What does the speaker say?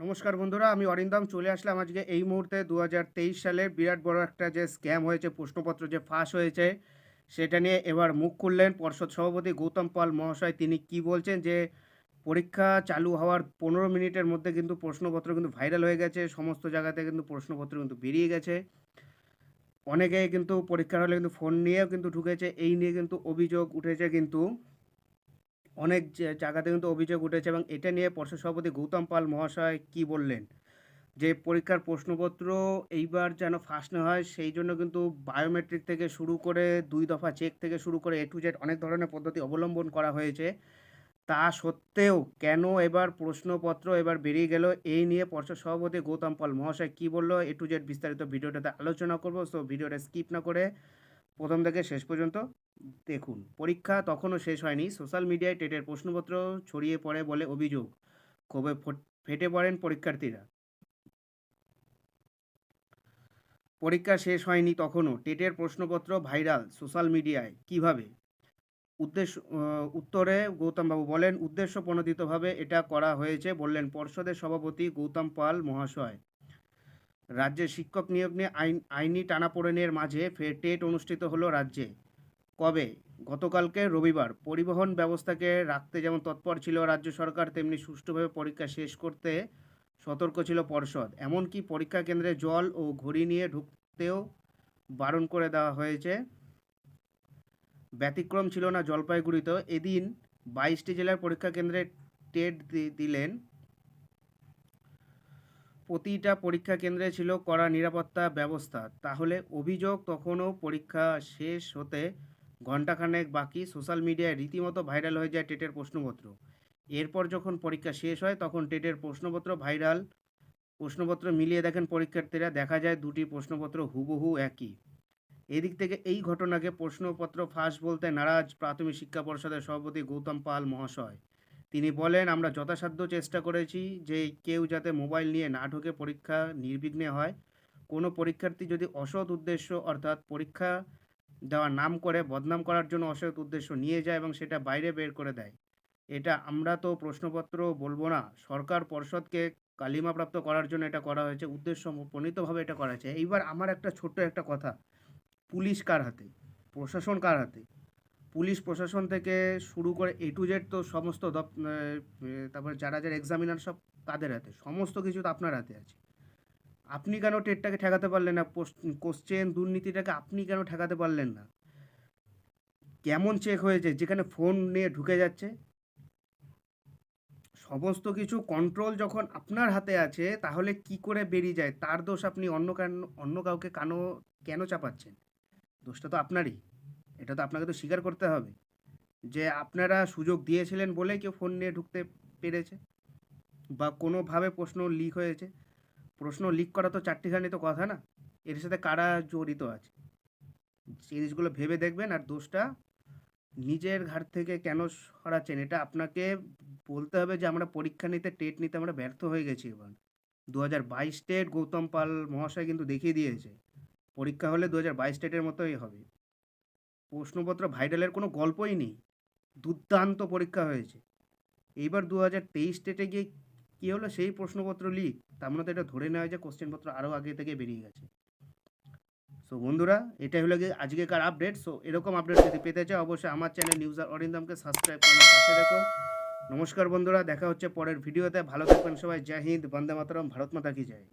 নমস্কার বন্ধুরা, আমি অরিন্দম, চলে আসলাম আজকে এই মুহূর্তে দু সালের বিরাট বড় একটা যে স্ক্যাম হয়েছে, প্রশ্নপত্র যে ফাঁস হয়েছে, সেটা নিয়ে এবার মুখ খুললেন পর্ষদ সভাপতি গৌতম পাল মহাশয়। তিনি কি বলছেন যে, পরীক্ষা চালু হওয়ার পনেরো মিনিটের মধ্যে কিন্তু প্রশ্নপত্র কিন্তু ভাইরাল হয়ে গেছে, সমস্ত জায়গাতে কিন্তু প্রশ্নপত্র কিন্তু বেরিয়ে গেছে। অনেকে কিন্তু পরীক্ষার হলে কিন্তু ফোন নিয়েও কিন্তু ঢুকেছে, এই নিয়ে কিন্তু অভিযোগ উঠেছে কিন্তু অনেক জায়গাতে কিন্তু অভিযোগ উঠেছে এবং এটা নিয়ে পর্ষদ সভাপতি গৌতম পাল মহাশয় কি বললেন? যে পরীক্ষার প্রশ্নপত্র এইবার যেন ফাঁস না হয়, সেই জন্য কিন্তু বায়োমেট্রিক থেকে শুরু করে দুই দফা চেক থেকে শুরু করে এ টু জেড অনেক ধরনের পদ্ধতি অবলম্বন করা হয়েছে। তা সত্ত্বেও কেন এবার প্রশ্নপত্র এবার বেরিয়ে গেল? এই নিয়ে পর্ষদ সভাপতি গৌতম পাল মহাশয় কি বলল? এ টু জেড বিস্তারিত ভিডিওটাতে আলোচনা করব সো ভিডিওটা স্কিপ না করে প্রথম থেকে শেষ পর্যন্ত দেখুন। পরীক্ষা তখনও শেষ হয়নি। সোশ্যাল মিডিয়ায় টেটের প্রশ্নপত্র ছড়িয়ে পড়ে বলে অভিযোগ। ক্ষোভে ফেটে পড়েন পরীক্ষার্থীরা। পরীক্ষা শেষ হয়নি তখনও। টেটের প্রশ্নপত্র ভাইরাল সোশ্যাল মিডিয়ায়। কীভাবে? উদ্দেশ্য উত্তরে গৌতমবাবু বলেন, উদ্দেশ্য প্রণোদিতভাবে এটা করা হয়েছে বললেন পর্ষদের সভাপতি গৌতম পাল মহাশয়। রাজ্যের শিক্ষক নিয়োগ নিয়ে আইন, আইনি টানাপোড়েনের মাঝে ফের টেট অনুষ্ঠিত হলো রাজ্যে। কবে? গতকালকে রবিবার। পরিবহন ব্যবস্থাকে রাখতে যেমন তৎপর ছিল রাজ্য সরকার, তেমনি সুষ্ঠুভাবে পরীক্ষা শেষ করতে সতর্ক ছিল পর্ষদ। এমনকি পরীক্ষা কেন্দ্রে জল ও ঘড়ি নিয়ে ঢুকতেও বারণ করে দেওয়া হয়েছে। ব্যতিক্রম ছিল না জলপাইগুড়িতেও। এদিন বাইশটি জেলার পরীক্ষা কেন্দ্রে টেট দিলেন প্রতিটা পরীক্ষা কেন্দ্রে ছিল কড়া নিরাপত্তা ব্যবস্থা। তাহলে অভিযোগ তখনও পরীক্ষা শেষ হতে ঘণ্টাখানেক বাকি। সোশ্যাল মিডিয়ায় রীতিমতো ভাইরাল হয়ে যায় টেটের প্রশ্নপত্র। এরপর যখন পরীক্ষা শেষ হয়, তখন টেটের প্রশ্নপত্র ভাইরাল। প্রশ্নপত্র মিলিয়ে দেখেন পরীক্ষার্থীরা। দেখা যায় দুটি প্রশ্নপত্র হুবহু একই। এদিক থেকে এই ঘটনাকে প্রশ্নপত্র ফাঁস বলতে নারাজ প্রাথমিক শিক্ষা পর্ষদের সভাপতি গৌতম পাল মহাশয়। তিনি বলেন, আমরা যথাসাধ্য চেষ্টা করেছি যে কেউ যাতে মোবাইল নিয়ে না ঢোকে পরীক্ষা নির্বিঘ্নে হয়। কোনো পরীক্ষার্থী যদি অসৎ উদ্দেশ্য অর্থাৎ পরীক্ষা দেওয়ার নাম করে, বদনাম করার জন্য অসৎ উদ্দেশ্য নিয়ে যায় এবং সেটা বাইরে বের করে দেয়। এটা আমরা তো প্রশ্নপত্র বলব না। সরকার পর্ষদকে কালিমাপ্রাপ্ত করার জন্য এটা করা হয়েছে উদ্দেশ্য প্রণীতভাবে এটা করা হয়েছে। এইবার আমার একটা ছোট্ট একটা কথা। পুলিশ কার হাতে? প্রশাসন কার হাতে? পুলিশ প্রশাসন থেকে শুরু করে এ টু জেড তো সমস্ত তারপরে যারা যারা এক্সামিনার সব তাদের হাতে, সমস্ত কিছু তো আপনার হাতে আছে। আপনি কেন টেটটাকে ঠেকাতে পারলেন না? কোশ্চেন দুর্নীতিটাকে আপনি কেন ঠেকাতে পারলেন না? কেমন চেক হয়েছে? যেখানে ফোন নিয়ে ঢুকে যাচ্ছে। সমস্ত কিছু কন্ট্রোল যখন আপনার হাতে আছে, তাহলে কি করে বেরিয়ে যায়? তার দোষ আপনি অন্য অন্য কাউকে কেন কেন চাপাচ্ছেন? দোষটা তো আপনারই। এটা তো আপনাকে তো স্বীকার করতে হবে যে আপনারা সুযোগ দিয়েছিলেন বলেই কেউ ফোন নিয়ে ঢুকতে পেরেছে বা কোনোভাবে প্রশ্ন লিক হয়েছে। প্রশ্ন লিক করা তো চারটিখানি তো কথা না। এর সাথে কারা জড়িত আছে? জিনিসগুলো ভেবে দেখবেন আর দোষটা নিজের ঘাট থেকে কেন সরাচ্ছেন এটা আপনাকে বলতে হবে যে আমরা পরীক্ষা নিতে টেট নিতে আমরা ব্যর্থ হয়ে গেছি এবার। দু হাজার বাইশ টেট গৌতম পাল মহাশয় কিন্তু দেখিয়ে দিয়েছে। পরীক্ষা হলে দু হাজার বাইশ টেটের মতোই হবে। প্রশ্নপত্র ভাইরালের কোনো গল্পই নেই। দুর্দান্ত পরীক্ষা হয়েছে। এইবার দু হাজার তেইশ টেটে গিয়ে কী হলো সেই প্রশ্নপত্র লিক তার মানে তো এটা ধরে নেওয়া হয় যে কোশ্চেনপত্র আরও আগে থেকে বেরিয়ে গেছে। সো বন্ধুরা, এটাই হলো গিয়ে আজকেকার আপডেট সো এরকম আপডেট যদি পেতে চাও, অবশ্যই আমার চ্যানেল নিউজ আর অরিন্দমকে সাবস্ক্রাইব করে পাশে দেখো নমস্কার বন্ধুরা, দেখা হচ্ছে পরের ভিডিওতে ভালো থাকবেন সবাই। জয় হিন্দ, বন্দে মাতরম। ভারত মাতা কি জয়।